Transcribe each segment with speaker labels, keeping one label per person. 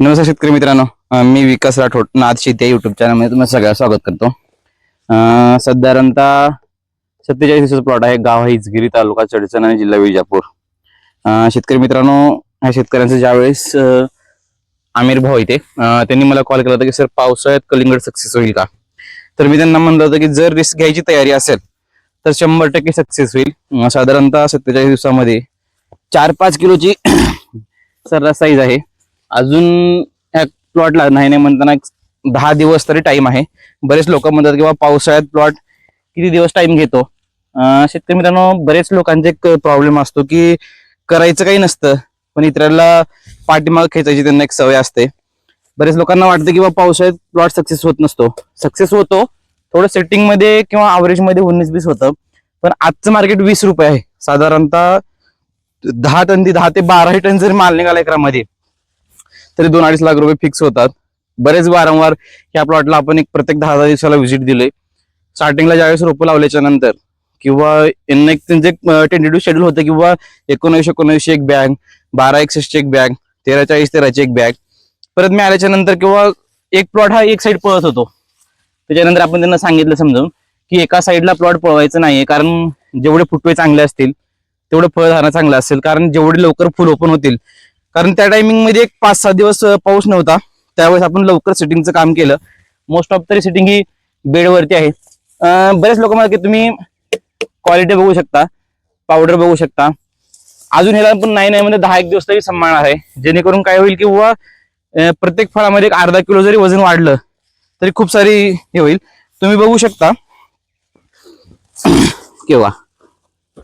Speaker 1: नमस्कार शेतकरी मित्रांनो. मी विकास राठोड नाथ शेती युट्यूब चॅनलमध्ये तुम्हाला सगळ्या स्वागत करतो. साधारणतः सत्तेचाळीस दिवसाचा प्लॉट आहे. गाव आहे इचगिरी तालुका चडचण आणि जिल्हा विजापूर. शेतकरी मित्रांनो ह्या शेतकऱ्यांचं ज्यावेळेस आमिर भाऊ इथे त्यांनी मला कॉल केला होता की सर पावसाळ्यात कलिंगड सक्सेस होईल का? तर मी त्यांना म्हणलं होतं की जर रिस्क घ्यायची तयारी असेल तर शंभर टक्के सक्सेस होईल. साधारणतः सत्तेचाळीस दिवसामध्ये चार पाच किलोची सर्रास साईज आहे. अजून ह्या प्लॉटला नाही नाही म्हणताना एक दहा दिवस तरी टाइम आहे. बरेच लोक म्हणतात किंवा पावसाळ्यात प्लॉट किती दिवस टाइम घेतो? शेतकरी मित्रांनो बरेच लोकांचे एक प्रॉब्लेम असतो की करायचं काही नसतं पण इतरांना पाठीमाग खेचायची त्यांना एक सवय असते. बरेच लोकांना वाटतं की बा पावसाळ्यात प्लॉट सक्सेस होत नसतो. सक्सेस होतो थोडं सेटिंगमध्ये किंवा average उन्नीस बीस होतं पण आजचं मार्केट वीस रुपये आहे. साधारणतः दहा टन ते दहा ते बाराही टन जरी माल निघाला एकरामध्ये तरी दोन अडीच लाख रुपये फिक्स होतात. बरेच वारंवार या प्लॉटला आपण एक प्रत्येक दहा दहा दिवसाला व्हिजिट दिले स्टार्टिंगला ज्यावेळेस रोपं लावल्याच्या नंतर किंवा यांना एक त्यांचे टेंटेटिव्ह शेड्यूल होतं किंवा एकोणऐंशी एकोणऐंशी एक बॅग बारा एकसष्ट एक बॅग तेरा चाळीस तेराची एक बॅग परत मी आल्याच्यानंतर किंवा एक प्लॉट हा एक साईड पळत होतो. त्याच्यानंतर आपण त्यांना सांगितलं समजून की एका साईडला प्लॉट पळवायचं नाहीये कारण जेवढे फुटवे चांगले असतील तेवढं फळधारणा चांगलं असेल कारण जेवढे लवकर फुल ओपन होतील कारण त्या टायमिंगमध्ये एक पाच सहा दिवस पाऊस नव्हता. त्यावेळेस आपण लवकर सिटिंगचं काम केलं. मोस्ट ऑफ तरी सिटिंग ही बेडवरती आहे. बरेच लोक मला की तुम्ही क्वालिटी बघू शकता पावडर बघू शकता. अजून ह्याला पण नाही नाही म्हणजे दहा एक दिवस तरी सांभाळणार आहे. जेणेकरून काय होईल किंवा प्रत्येक फळामध्ये एक अर्धा किलो जरी वजन वाढलं तरी खूप सारी हे होईल. तुम्ही बघू शकता. केव्हा?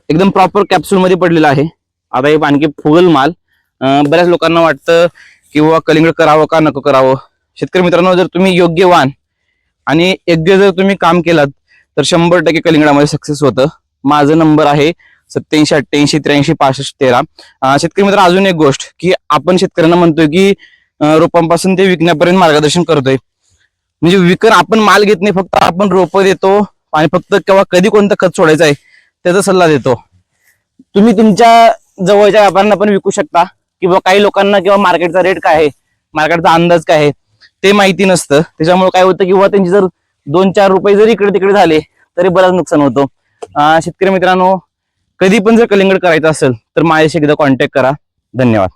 Speaker 1: एकदम प्रॉपर कॅप्सूल मध्ये पडलेला आहे. आता हे आणखी फुगल माल. बऱ्याच लोकांना वाटतं किंवा कलिंगड करावं का नको करावं. शेतकरी मित्रांनो जर तुम्ही योग्य वाण आणि योग्य जर तुम्ही काम केलात तर शंभर टक्के कलिंगडामध्ये सक्सेस होतं. माझा नंबर आहे सत्याऐंशी अठ्ठ्याऐंशी त्र्याऐंशी पासष्ट तेरा. शेतकरी मित्र अजून एक गोष्ट की आपण शेतकऱ्यांना म्हणतोय की रोपांपासून ते विकण्यापर्यंत मार्गदर्शन करतोय. म्हणजे विकत आपण माल घेत नाही फक्त आपण रोपं देतो आणि फक्त केव्हा कधी कोणतं खत सोडायचं आहे त्याचा सल्ला देतो. तुम्ही तुमच्या जवळच्या व्यापाऱ्यांना पण विकू शकता. किंवा काही लोकांना किंवा मार्केटचा रेट काय आहे? मार्केटचा अंदाज काय आहे? ते माहिती नसतं. त्याच्यामुळे काय होतं किंवा त्यांची जर दोन चार रुपये जरी इकडे तिकडे झाले तरी बराच नुकसान होतं. शेतकरी मित्रांनो कधी पण जर कलिंगड करायचं असेल तर माझ्याशी एकदा कॉन्टॅक्ट करा. धन्यवाद.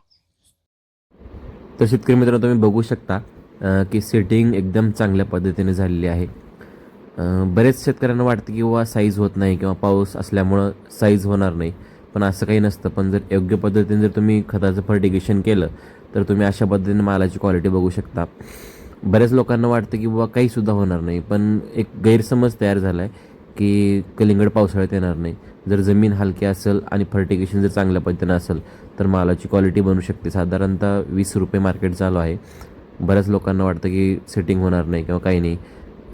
Speaker 2: तर शेतकरी मित्रांनो तुम्ही बघू शकता की सेटिंग एकदम चांगल्या पद्धतीने झालेली आहे. बरेच शेतकऱ्यांना वाटतं की साईज होत नाही किंवा पाऊस असल्यामुळं साईज होणार नाही. पण असं काही नसतं. पण जर योग्य पद्धतीने जर तुम्ही खताचं फर्टिगेशन केलं तर तुम्ही अशा पद्धतीने मालाची क्वालिटी बघू शकता. बऱ्याच लोकांना वाटतं की बाबा काहीसुद्धा होणार नाही पण एक गैरसमज तयार झाला आहे की कलिंगड पावसाळ्यात येणार नाही. जर जमीन हलकी असेल आणि फर्टिगेशन जर चांगल्या पद्धतीनं असेल तर मालाची क्वालिटी बनू शकते. साधारणतः वीस रुपये मार्केट चालू आहे. बऱ्याच लोकांना वाटतं की सेटिंग होणार नाही किंवा काही नाही.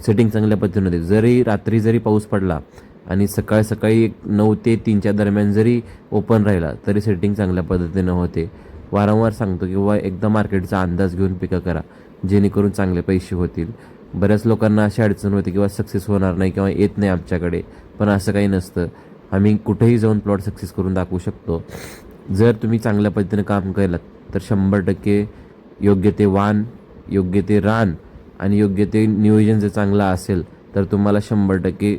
Speaker 2: सेटिंग चांगल्या पद्धतीने होते. जरी रात्री जरी पाऊस पडला आणि सकाळी सकाळी एक नऊ ते तीनच्या दरम्यान जरी ओपन राहिला तरी सेटिंग चांगल्या पद्धतीनं होते. वारंवार सांगतो किंवा एकदा मार्केटचा अंदाज घेऊन पिकं करा जेणेकरून चांगले पैसे होतील. बऱ्याच लोकांना अशी अडचण होते किंवा सक्सेस होणार नाही किंवा येत नाही आमच्याकडे पण असं काही नसतं. आम्ही कुठेही जाऊन प्लॉट सक्सेस करून दाखवू शकतो. जर तुम्ही चांगल्या पद्धतीनं काम केलं तर शंभर टक्के योग्य ते वाण योग्य ते रान आणि योग्य ते नियोजन जर चांगलं असेल तर तुम्हाला शंभर टक्के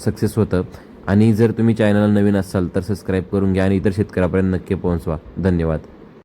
Speaker 2: सक्सेस होतं. आणि जर तुम्ही चॅनलला नवीन असाल तर सबस्क्राईब करून घ्या आणि इतर शेतकऱ्यापर्यंत नक्की पोहोचवा. धन्यवाद.